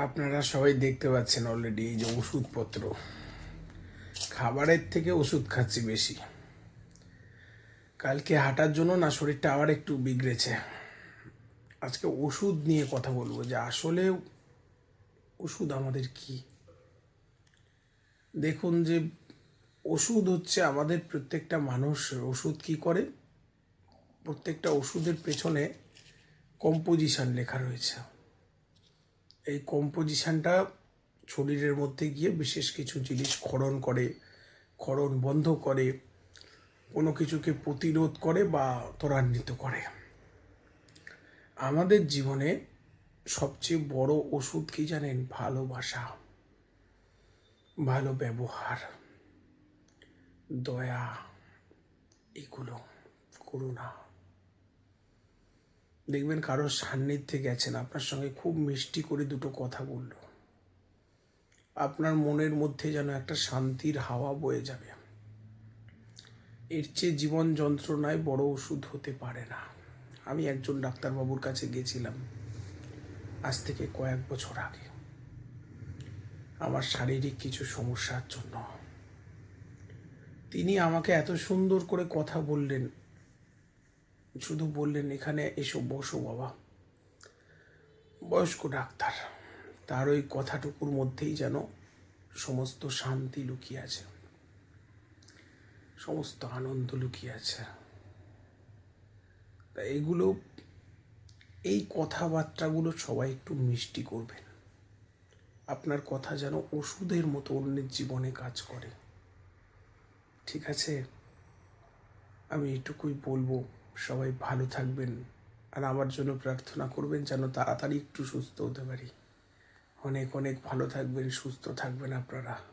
আপনারা সবাই দেখতে পাচ্ছেন অলরেডি এই যে ওষুধপত্র। খাবারের থেকে ওষুধ খাচ্ছি বেশি। কালকে হাঁটার জন্য না শরীরটা আবার একটু বিগড়েছে। আজকে ওষুধ নিয়ে কথা বলব যে আসলে ওষুধ আমাদের কি? দেখুন যে ওষুধ হচ্ছে আমাদের প্রত্যেকটা মানুষ ওষুধ কি করে? প্রত্যেকটা ওষুধের পেছনে কম্পোজিশন লেখা রয়েছে। এই কম্পোজিশনটা শরীরের মধ্যে গিয়ে বিশেষ কিছু জিনিস ক্ষরণ করে, ক্ষরণ বন্ধ করে, কোনো কিছুকে প্রতিরোধ করে বা ত্বরান্বিত করে। আমাদের জীবনে সবচেয়ে বড় ওষুধ কি জানেন? ভালোবাসা, ভালো ব্যবহার, দয়া, এগুলো, করুণা। দেখবেন কারোর সান্নিধ্যে গেছেন, আপনার সঙ্গে খুব মিষ্টি করে দুটো কথা বলল। আপনার মনের মধ্যে যেন একটা শান্তির হাওয়া বয়ে যাবে। এর চেয়ে জীবন যন্ত্রণায় বড় ওষুধ হতে পারে না। আমি একজন ডাক্তারবাবুর কাছে গেছিলাম, আজ থেকে কয়েক বছর আগে। আমার শারীরিক কিছু সমস্যার জন্য। তিনি আমাকে এত সুন্দর করে কথা বললেন শুধু বললেন, এখানে এসো, বসো বাবা। বয়স্ক ডাক্তার, তার ওই কথাটুকুর মধ্যেই যেন সমস্ত শান্তি লুকিয়ে আছে, সমস্ত আনন্দ লুকিয়ে আছে। তা এগুলো, এই কথাবার্তাগুলো সবাই একটু মিষ্টি করবেন। আপনার কথা যেন ওষুধের মতো অন্যের জীবনে কাজ করে। ঠিক আছে? আমি এটুকুই বলব। সবাই ভালো থাকবেন আর আমার জন্য প্রার্থনা করবেন যেন তাড়াতাড়ি একটু সুস্থ হতে পারি। অনেক অনেক ভালো থাকবেন, সুস্থ থাকবেন আপনারা।